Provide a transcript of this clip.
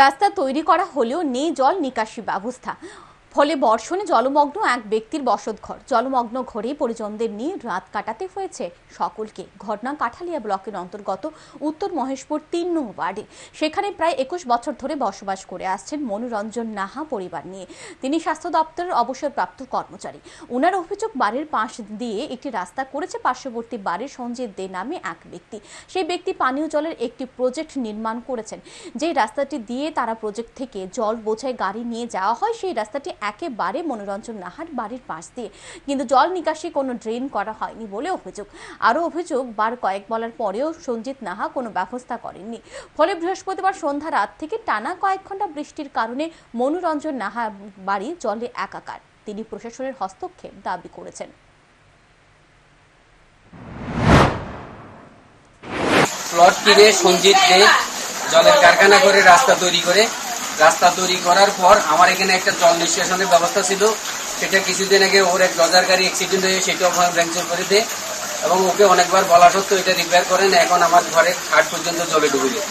রাস্তা তৈরি করা হলেও নেই জল নিকাশি ব্যবস্থা। ফলে বর্ষণে জলমগ্ন এক ব্যক্তির বসতঘর। জলমগ্ন ঘরে পরিজনদের নিয়ে রাত কাটাতে হয়েছে সকলকে। ঘটনা কাঠালিয়া ব্লকের অন্তর্গত উত্তর মহেশপুর তিন নং ওয়ার্ডে। সেখানে প্রায় একুশ বছর ধরে বসবাস করে আসছেন মনোরঞ্জন নাহা পরিবার নিয়ে। তিনি স্বাস্থ্য দপ্তরের অবসরপ্রাপ্ত কর্মচারী। উনার অভিযোগ, বাড়ির পাশ দিয়ে একটি রাস্তা করেছে পার্শ্ববর্তী বাড়ির সঞ্জিত দে নামে এক ব্যক্তি। সেই ব্যক্তি পানীয় জলের একটি প্রজেক্ট নির্মাণ করেছেন। যে রাস্তাটি দিয়ে তারা প্রজেক্ট থেকে জল বোঝায় গাড়ি নিয়ে যাওয়া হয়, সেই রাস্তাটি একেবারে মনোরঞ্জন নাহার বাড়ির পাশ দিয়ে। কিন্তু জল নিকাশি কোনো ড্রেন করা হয়নি বলে অভিযোগ। আরও অভিযোগ, বার কয়েক বলার পরেও সঞ্জিত নাহা কোনো ব্যবস্থা করেননি। ফলে বৃহস্পতিবার সন্ধ্যা রাত থেকে টানা কয়েক ঘণ্টা বৃষ্টির কারণে মনোরঞ্জন নাহা বাড়ি জলে একাকার। তিনি প্রশাসনের হস্তক্ষেপ দাবি করেছেন। প্লট কিনে সঞ্জিত দে জলের কারখানা করে রাস্তা তৈরি করে রাস্তা তৈরি করার পর আমার এখানে একটা জল নিষ্কাশনের ব্যবস্থা ছিল। সেটা কিছুদিন আগে ওর এক ডজার গাড়ি অ্যাক্সিডেন্ট হয়ে সেটাও ভ্যাংচার করে দেয়। এবং ওকে অনেকবার বলা সত্ত্বেও এটা রিপেয়ার করেন, এখন আমার ঘরে খাট পর্যন্ত জলে ডুবে যায়।